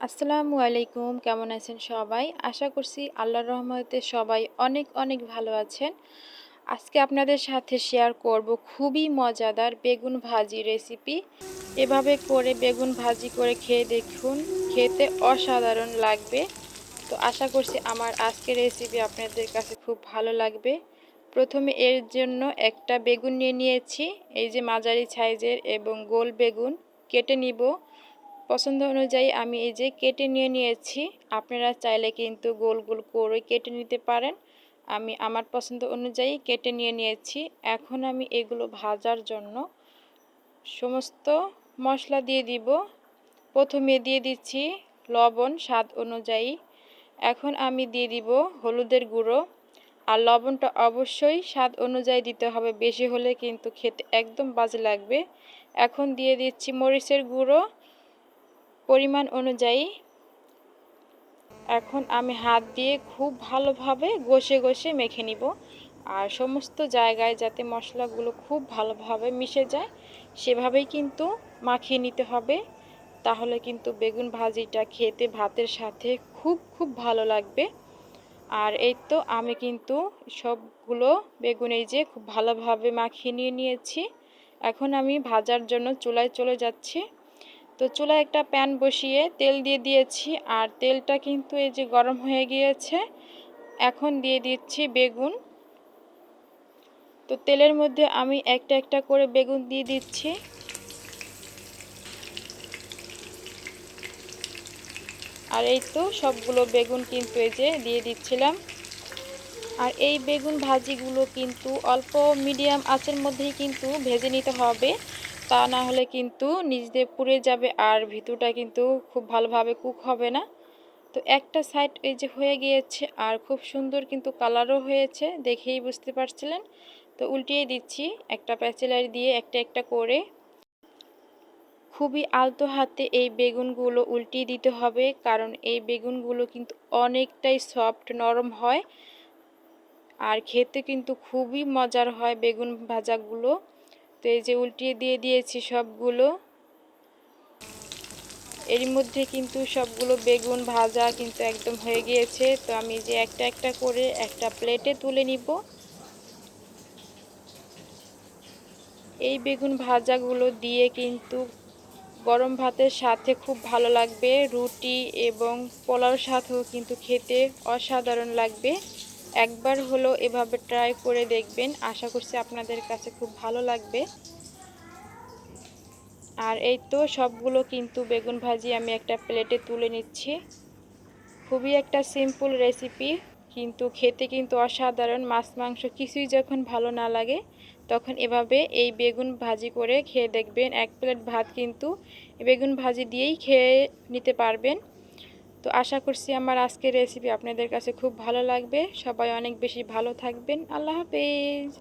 আসসালামু আলাইকুম, কেমন আছেন সবাই? আশা করছি আল্লাহর রহমতে সবাই অনেক অনেক ভালো আছেন। আজকে আপনাদের সাথে শেয়ার করব খুবই মজাদার বেগুন ভাজি রেসিপি এভাবে করে বেগুন ভাজি করে খেয়ে দেখুন, খেতে অসাধারণ লাগবে। তো আশা করছি আমার আজকের রেসিপি আপনাদের কাছে খুব ভালো লাগবে। প্রথমে এর জন্য একটা বেগুন নিয়ে নিয়েছি, এই যে মাঝারি সাইজের এবং গোল বেগুন, কেটে নিব। পছন্দ অনুযায়ী আমি এই যে কেটে নিয়ে নিয়েছি, আপনারা চাইলে কিন্তু গোল গোল করে কেটে নিতে পারেন। আমি আমার পছন্দ অনুযায়ী কেটে নিয়ে নিয়েছি। এখন আমি এগুলো ভাজার জন্য সমস্ত মশলা দিয়ে দিব। প্রথমে দিয়ে দিচ্ছি লবণ স্বাদ অনুযায়ী। এখন আমি দিয়ে দিব হলুদের গুঁড়ো। আর লবণটা অবশ্যই স্বাদ অনুযায়ী দিতে হবে, বেশি হলে কিন্তু খেতে একদম বাজে লাগবে। এখন দিয়ে দিচ্ছি মরিচের গুঁড়ো। পরিমাণ অনুযায়ী এখন আমি হাত দিয়ে খুব ভালোভাবে ঘষে ঘষে মেখে নিব। আর সমস্ত জায়গায় যাতে মশলাগুলো খুব ভালোভাবে মিশে যায়, সেভাবেই কিন্তু মাখিয়ে নিতে হবে। তাহলে কিন্তু বেগুন ভাজিটা খেতে ভাতের সাথে খুব খুব ভালো লাগবে। আর এই তো আমি কিন্তু সবগুলো বেগুন এই যে খুব ভালোভাবে মাখিয়ে নিয়ে নিয়েছি। এখন আমি ভাজার জন্য চুলায় চলে যাচ্ছি। তো চুলায় একটা প্যান বসিয়ে তেল দিয়ে দিয়েছি, আর তেলটা কিন্তু এই যে গরম হয়ে গিয়েছে, এখন দিয়ে দিচ্ছি বেগুন। তো তেলের মধ্যে আমি একটা একটা করে বেগুন দিয়ে দিচ্ছি। আর এই তো সবগুলো বেগুন কিন্তু এই যে দিয়ে দিচ্ছিলাম। আর এই বেগুন ভাজিগুলো কিন্তু অল্প মিডিয়াম আঁচের মধ্যেই কিন্তু ভেজে নিতে হবে। তা না হলে কিন্তু নিচ দিয়ে পুড়ে যাবে আর ভিতরটা কিন্তু খুব ভালোভাবে কুক হবে না। তো একটা সাইড এই যে হয়ে গিয়েছে আর খুব সুন্দর কিন্তু কালারও হয়েছে, দেখেই বুঝতে পারছিলেন। তো উল্টিয়ে দিচ্ছি, একটা প্যাচেলারি দিয়ে একটা একটা করে। খুবই আলতো হাতে এই বেগুনগুলো উল্টিয়ে দিতে হবে, কারণ এই বেগুনগুলো কিন্তু অনেকটাই সফট নরম হয়। আর খেতে কিন্তু খুবই মজার হয় বেগুন ভাজাগুলো। তো এই যে উল্টিয়ে দিয়ে দিয়েছি সবগুলো। এর মধ্যে কিন্তু সবগুলো বেগুন ভাজা কিন্তু একদম হয়ে গিয়েছে। তো আমি যে একটা একটা করে একটা প্লেটে তুলে নিব। এই বেগুন ভাজাগুলো দিয়ে কিন্তু গরম ভাতের সাথে খুব ভালো লাগবে। রুটি এবং পোলাওর সাথেও কিন্তু খেতে অসাধারণ লাগবে। একবার হলো এভাবে ট্রাই করে দেখবেন। আশা করছি আপনাদের কাছে খুব ভালো লাগবে। আর এই তো সবগুলো কিন্তু বেগুন ভাজি আমি একটা প্লেটে তুলে নিচ্ছি। খুবই একটা সিম্পল রেসিপি কিন্তু খেতে কিন্তু অসাধারণ। মাছ, মাংস কিছুই যখন ভালো না লাগে, তখন এভাবে এই বেগুন ভাজি করে খেয়ে দেখবেন। এক প্লেট ভাত কিন্তু বেগুন ভাজি দিয়েই খেয়ে নিতে পারবেন। তো আশা করছি আমার আজকের রেসিপি আপনাদের কাছে খুব ভালো লাগবে। সবাই অনেক বেশি ভালো থাকবেন। আল্লাহ হাফেজ।